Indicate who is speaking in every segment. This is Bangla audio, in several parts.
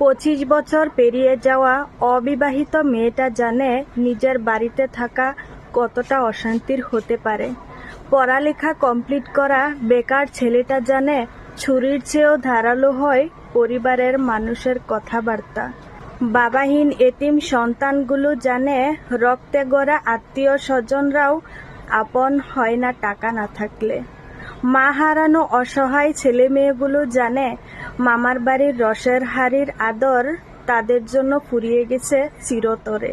Speaker 1: পঁচিশ বছর পেরিয়ে যাওয়া অবিবাহিত মেয়েটা জানে নিজের বাড়িতে থাকা কতটা অশান্তির হতে পারে। পড়ালেখা কমপ্লিট করা বেকার ছেলেটা জানে ছুরির চেয়েও ধারালো হয় পরিবারের মানুষের কথাবার্তা। বাবাহীন এতিম সন্তানগুলো জানে রক্তে গড়া আত্মীয় স্বজনরাও আপন হয় না টাকা না থাকলে। মা হারানো অসহায় ছেলে মেয়েগুলো জানে মামার বাড়ির রসের হাড়ির আদর তাদের জন্য ফুরিয়ে গেছে চিরতরে।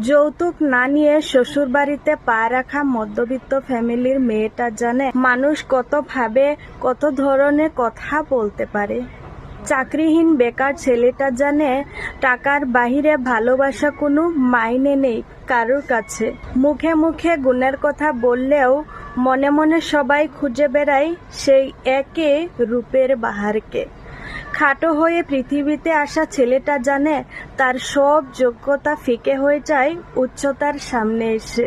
Speaker 1: যৌতুক না নিয়ে শ্বশুর বাড়িতে পা রাখা মধ্যবিত্ত ফ্যামিলির মেয়েটা জানে মানুষ কত ভাবে, কত ধরনের কথা বলতে পারে। চাকরিহীন বেকার ছেলেটা জানে টাকার বাহিরে ভালোবাসা কোনো মাইনে নেই কারোর কাছে। মুখে মুখে গুণের কথা বললেও মনে মনে সবাই খুঁজে বেড়ায় সেই একে রূপের বাহারকে। খাটো হয়ে পৃথিবীতে আসা ছেলেটা জানে তার সব যোগ্যতা ফিকে হয়ে যায় উচ্চতার সামনে এসে।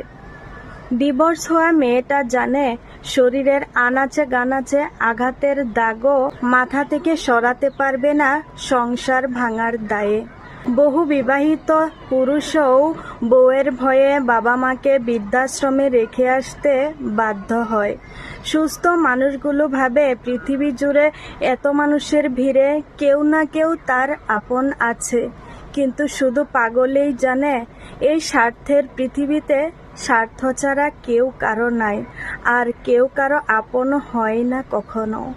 Speaker 1: ডিভোর্স হওয়া মেয়েটা জানে শরীরের আনাচে গানাচে আঘাতের দাগও মাথা থেকে সরাতে পারবে না সংসার ভাঙার দায়ে। বহু বিবাহিত পুরুষও বউয়ের ভয়ে বাবা মাকে বৃদ্ধাশ্রমে রেখে আসতে বাধ্য হয়। সুস্থ মানুষগুলো ভাবে পৃথিবী জুড়ে এত মানুষের ভিড়ে কেউ না কেউ তার আপন আছে। কিন্তু শুধু পাগলেই জানে, এই স্বার্থের পৃথিবীতে স্বার্থ ছাড়া কেউ কারও নাই, আর কেউ কারও আপন হয় না কখনো।